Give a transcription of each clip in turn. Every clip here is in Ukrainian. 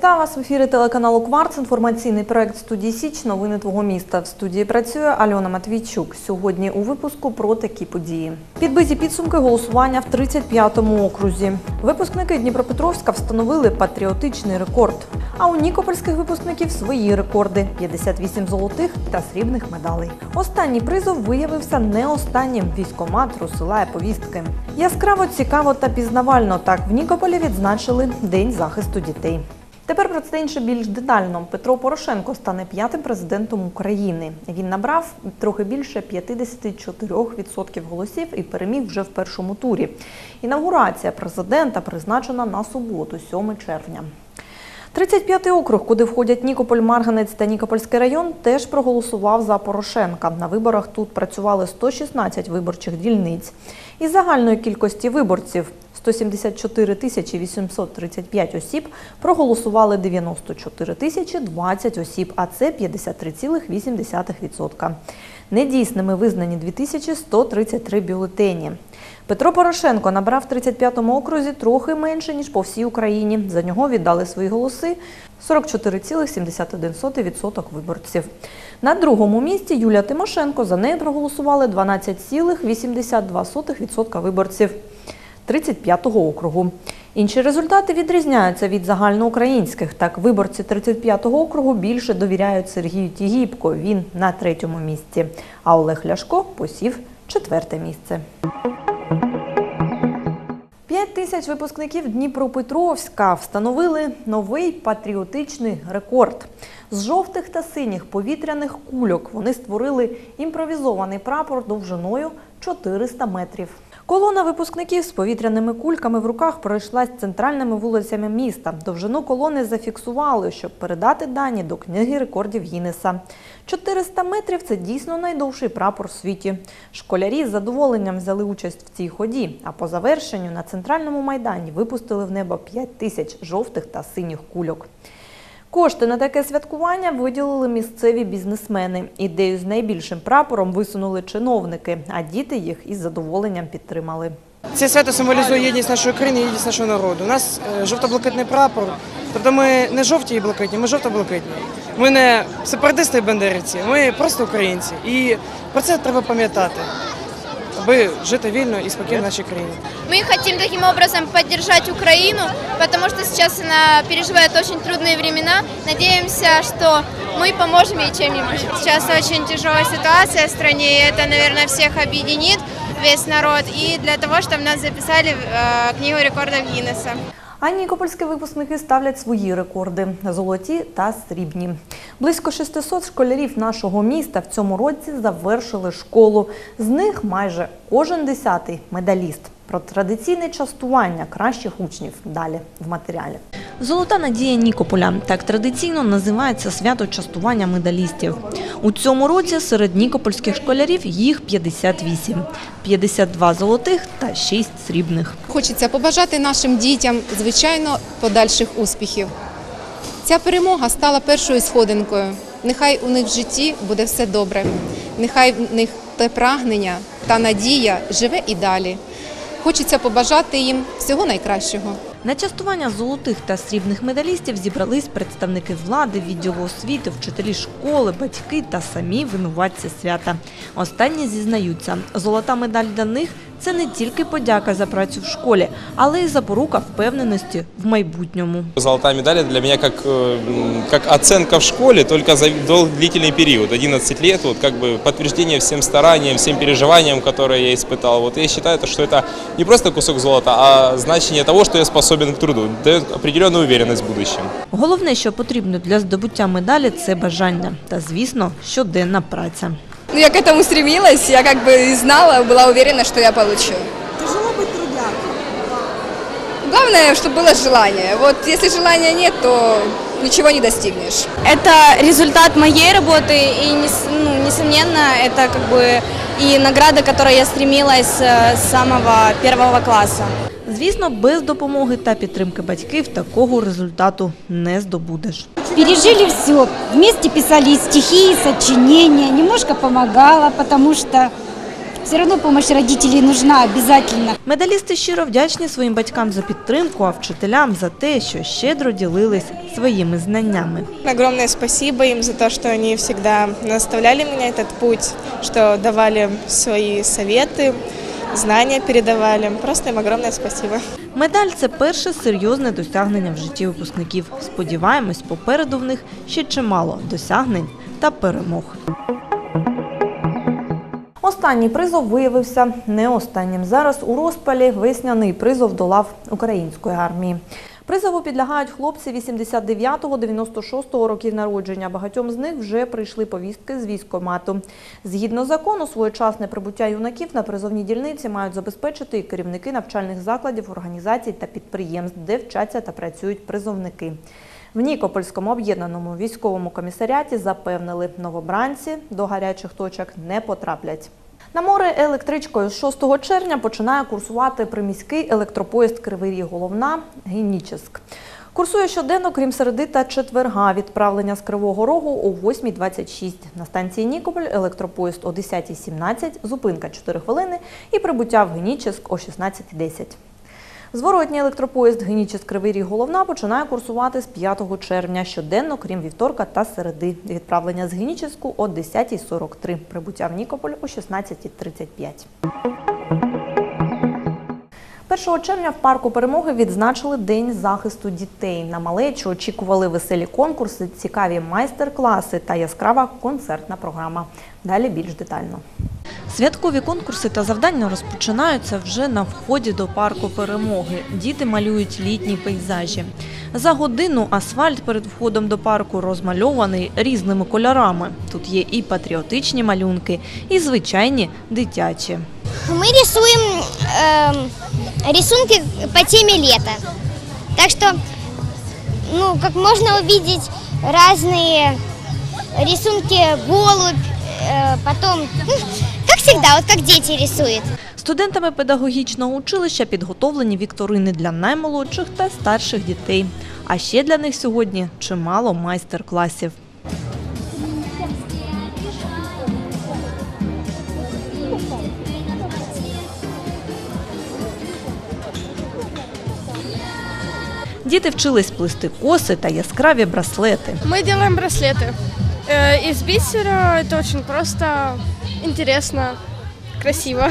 вас в ефірі телеканалу Кварц. Інформаційний проект студії Січ. Новини твого міста. В студії працює Альона Матвійчук. Сьогодні у випуску про такі події. Підбиті підсумки голосування в 35-му окрузі. Випускники Дніпропетровська встановили патріотичний рекорд. А у нікопольських випускників свої рекорди: 58 золотих та срібних медалей. Останній призов виявився не останнім. Військомат розсилає повістки. Яскраво, цікаво та пізнавально. Так в Нікополі відзначили День захисту дітей. Тепер про це інше більш детально. Петро Порошенко стане п'ятим президентом України. Він набрав трохи більше 54% голосів і переміг вже в першому турі. Інаугурація президента призначена на суботу, 7 червня. 35-й округ, куди входять Нікополь, Марганець та Нікопольський район, теж проголосував за Порошенка. На виборах тут працювали 116 виборчих дільниць. Із загальної кількості виборців 174 тисячі 835 осіб проголосували 94 тисячі 20 осіб, а це 53,8%. Недійсними визнані 2133 бюлетені. Петро Порошенко набрав в 35-му окрузі трохи менше, ніж по всій Україні. За нього віддали свої голоси 44,71% виборців. На другому місці Юлія Тимошенко. За нею проголосували 12,82% виборців 35-го округу. Інші результати відрізняються від загальноукраїнських. Так, виборці 35-го округу більше довіряють Сергію Тігіпко. Він на третьому місці. А Олег Ляшко посів четверте місце. П'ять тисяч випускників Дніпропетровська встановили новий патріотичний рекорд. З жовтих та синіх повітряних кульок вони створили імпровізований прапор довжиною 400 метрів. Колона випускників з повітряними кульками в руках пройшлась центральними вулицями міста. Довжину колони зафіксували, щоб передати дані до книги рекордів Гіннеса. 400 метрів це дійсно найдовший прапор в світі. Школярі з задоволенням взяли участь в цій ході, а по завершенню на центральному майдані випустили в небо 5 тисяч жовтих та синіх кульок. Кошти на таке святкування виділили місцеві бізнесмени. Ідею з найбільшим прапором висунули чиновники, а діти їх із задоволенням підтримали. Це свято символізує єдність нашої країни, єдність нашого народу. У нас е, жовто-блакитний прапор. Тобто ми не жовті і блакитні, ми жовто-блакитні. Ми не сепаратисти і бандерівці, ми просто українці. І про це треба пам'ятати, аби жити вільно і спокійно в нашій країні. Мы хотим таким образом поддержать Украину, потому что сейчас она переживает очень трудные времена. Надеемся, что мы поможем ей чем-нибудь. Сейчас очень тяжелая ситуация в стране, и это, наверное, всех объединит, весь народ. И для того, чтобы нас записали в э, Книгу рекордов Гиннесса. А нікопольські випускники ставлять свої рекорди золоті та срібні. Близько 600 школярів нашого міста в цьому році завершили школу. З них майже кожен десятий медаліст. Про традиційне частування кращих учнів далі в матеріалі. Золота надія Нікополя так традиційно називається свято частування медалістів. У цьому році серед нікопольських школярів їх 58, 52 золотих та 6 срібних. Хочеться побажати нашим дітям, звичайно, подальших успіхів. Ця перемога стала першою сходинкою. Нехай у них в житті буде все добре. Нехай в них те прагнення та надія живе і далі. Хочеться побажати їм всього найкращого. На частування золотих та срібних медалістів зібрались представники влади, відділу освіти, вчителі школи, батьки та самі винуватці свята. Останні зізнаються, золота медаль для них – це не тільки подяка за працю в школі, але й запорука впевненості в майбутньому. Золотая медаль это для меня как, э, м, как оценка в школе, только за дол- длительный период, 11 лет, вот как бы подтверждение всем стараниям, всем переживаниям, которые я испытал. Вот я считаю, то, что это не просто кусок золота, а значение того, что я способен к труду, дает определенную уверенность в будущем. Головне, що потрібно для здобуття медалі – це бажання та, звісно, щоденна праця. Ну, я к этому стремилась, я как бы и знала, была уверена, что я получу. Тяжело быть трудягой. Главное, чтобы было желание. Вот если желания нет, то ничего не достигнешь. Это результат моей работы, и, нес- ну, несомненно, это как бы и награда, к которой я стремилась э, с самого первого класса. Звісно, без допомоги та підтримки батьків такого результату не здобудеш. Пережили все. Вместе писали стихи, и сочинения. Немножко помогала, потому что Все равно помощь родителей нужна обязательно. Медалісти щиро вдячні своїм батькам за підтримку, а вчителям за те, що щедро ділились своїми знаннями. Огромное спасибо им за то, что они всегда наставляли меня этот путь, что давали свои советы, знания передавали. Просто їм огромне спасибо. Медаль це перше серйозне досягнення в житті випускників. Сподіваємось, попереду в них ще чимало досягнень та перемог. Останній призов виявився не останнім. Зараз у розпалі весняний призов до лав української армії. Призову підлягають хлопці 89-96 років народження. Багатьом з них вже прийшли повістки з військкомату. Згідно закону, своєчасне прибуття юнаків на призовні дільниці мають забезпечити і керівники навчальних закладів, організацій та підприємств, де вчаться та працюють призовники. В Нікопольському об'єднаному військовому комісаріаті запевнили, новобранці до гарячих точок не потраплять. На море електричкою з 6 червня починає курсувати приміський електропоїзд Кривий Ріг Головна Геніческ. Курсує щоденно, крім середи та четверга. Відправлення з Кривого Рогу о 8.26. На станції Нікополь електропоїзд о 10.17, зупинка 4 хвилини і прибуття в Генічеськ о 16.10. Зворотній електропоїзд Генічес Кривий Ріг Головна починає курсувати з 5 червня щоденно, крім вівторка та середи. Відправлення з Геніческу о 10.43. Прибуття в Нікополь о 16.35. 1 червня в парку перемоги відзначили День захисту дітей. На малечу очікували веселі конкурси, цікаві майстер-класи та яскрава концертна програма. Далі більш детально. Святкові конкурси та завдання розпочинаються вже на вході до парку перемоги. Діти малюють літні пейзажі. За годину асфальт перед входом до парку розмальований різними кольорами. Тут є і патріотичні малюнки, і звичайні дитячі. Мы рисуем эм, рисунки по теме лета. Так что, ну, как можно увидеть разные рисунки голубь, э, потом, ну, как всегда, вот как дети рисуют. Студентами педагогічного училища підготовлені вікторини для наймолодших та старших дітей. А ще для них сьогодні чимало майстер-класів. Діти вчились плести коси та яскраві браслети. Мы делаем браслеты э, из бисера. Это очень просто, Интересно, красиво.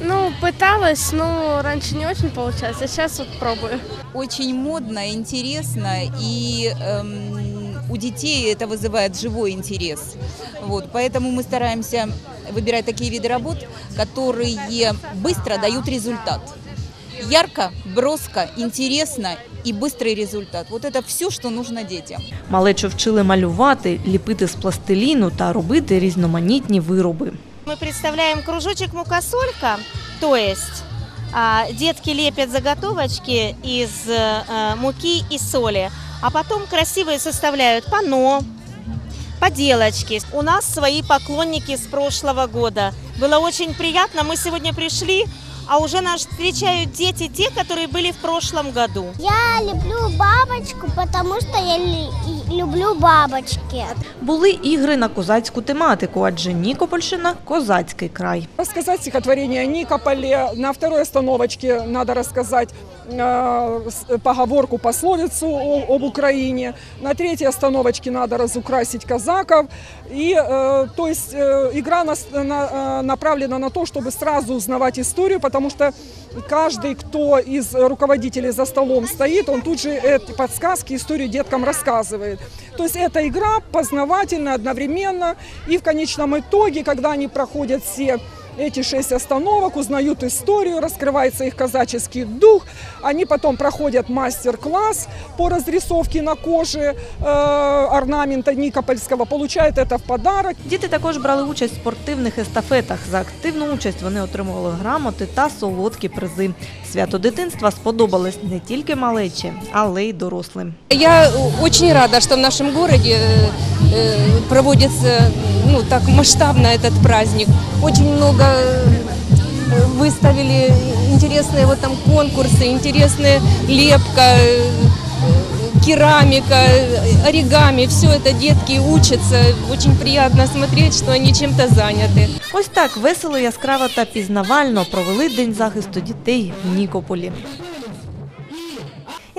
Ну, пыталась, но раньше не очень получалось, а сейчас вот пробую. очень модно, интересно, и эм, у детей это вызывает живой интерес. Вот, поэтому мы стараемся выбирать такие виды работ, которые быстро дают результат. Ярко, броско, интересно и быстрый результат. Вот это все, что нужно детям. Малечу вчили малювати, ліпити з пластиліну та робити різноманітні вироби. Мы представляем кружочек мукосолька, то есть а, детки лепят заготовочки из э, муки и соли, а потом красивые составляют пано, поделочки. У нас свои поклонники с прошлого года. Было очень приятно, мы сегодня пришли, а уже нас встречают дети, те, которые были в прошлом году. Я люблю бабочку, потому что я люблю бабочки. Були ігри на козацьку тематику, адже Нікопольщина – козацький край. Рассказать стихотворение о Никополе. На второй остановочке надо рассказать э, с- поговорку, пословицу о- об Украине. На третьей остановочке надо разукрасить казаков. И, э, то есть, э, игра нас- на- э, направлена на то, чтобы сразу узнавать историю, потому что каждый, кто из руководителей за столом стоит, он тут же эти подсказки, историю деткам рассказывает. То есть эта игра познавательная одновременно. И в конечном итоге, когда они проходят все эти шесть остановок, узнают историю, раскрывается их казаческий дух. Они потом проходят мастер-класс по разрисовке на коже э, орнамента Никопольского, получают это в подарок. Діти також брали участь в спортивних естафетах. За активну участь вони отримували грамоти та солодкі призи. Свято дитинства сподобалось не тільки малечі, але й дорослим. Я очень рада, что в нашем городе э, э, проводится ну, так масштабно этот праздник. Очень много э, выставили интересные вот там конкурсы, интересная лепка, э, керамика, э, оригами, все это детки учатся. Очень приятно смотреть, что они чем-то заняты. Ось так весело, яскраво та пізнавально провели День захисту дітей в Нікополі.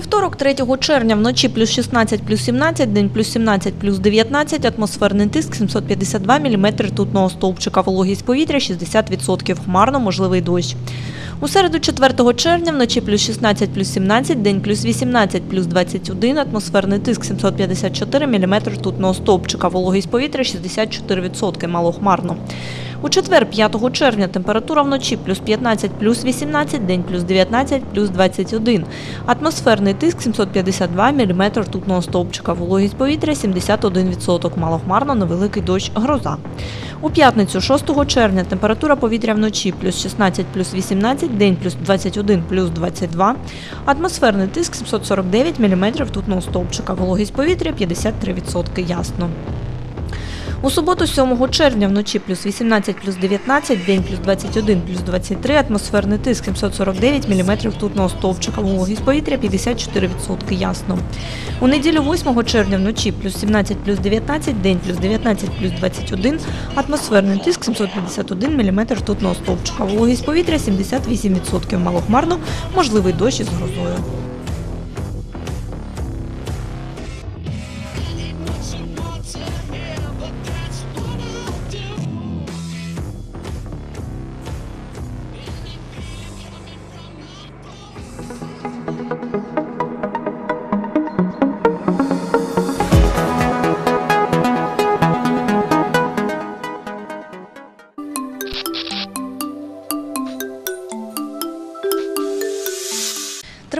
Вівторок, 3 червня, вночі плюс 16, плюс 17, день плюс 17, плюс 19, атмосферний тиск 752 мм ртутного стовпчика, вологість повітря 60%, хмарно можливий дощ. У середу 4 червня, вночі плюс 16, плюс 17, день плюс 18, плюс 21, атмосферний тиск 754 мм ртутного стовпчика, вологість повітря 64%, малохмарно. У четвер, 5 червня, температура вночі плюс 15, плюс 18, день плюс 19, плюс 21. Атмосферний тиск 752 мм ртутного стовпчика, вологість повітря 71%, малохмарно, невеликий дощ, гроза. У п'ятницю, 6 червня, температура повітря вночі плюс 16, плюс 18, день плюс 21, плюс 22. Атмосферний тиск 749 мм ртутного стовпчика, вологість повітря 53%, ясно. У суботу, 7 червня, вночі плюс 18, плюс 19, день плюс 21, плюс 23, атмосферний тиск 749 мм ртутного стовпчика, вологість повітря 54% ясно. У неділю 8 червня вночі плюс 17, плюс 19, день плюс 19, плюс 21, атмосферний тиск 751 мм ртутного стовпчика, вологість повітря 78%, малохмарно, можливий дощ із грозою.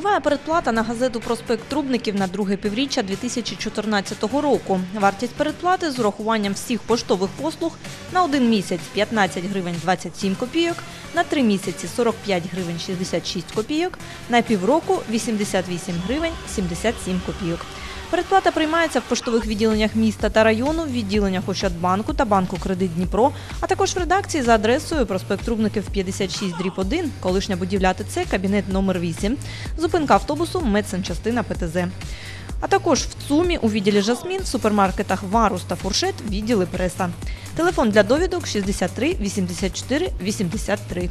Триває передплата на газету «Проспект Трубників» на друге півріччя 2014 року. Вартість передплати з урахуванням всіх поштових послуг на один місяць 15 гривень 27 копійок, на три місяці 45 гривень 66 копійок, на півроку 88 гривень 77 копійок. Передплата приймається в поштових відділеннях міста та району, в відділеннях Ощадбанку та банку Кредит Дніпро, а також в редакції за адресою проспект Трубників 56 дріб 1, колишня будівля ТЦ, кабінет номер 8, зупинка автобусу, медсанчастина ПТЗ. А також в ЦУМі у відділі Жасмін, в супермаркетах Варус та Фуршет, відділи преса. Телефон для довідок 63 84 83.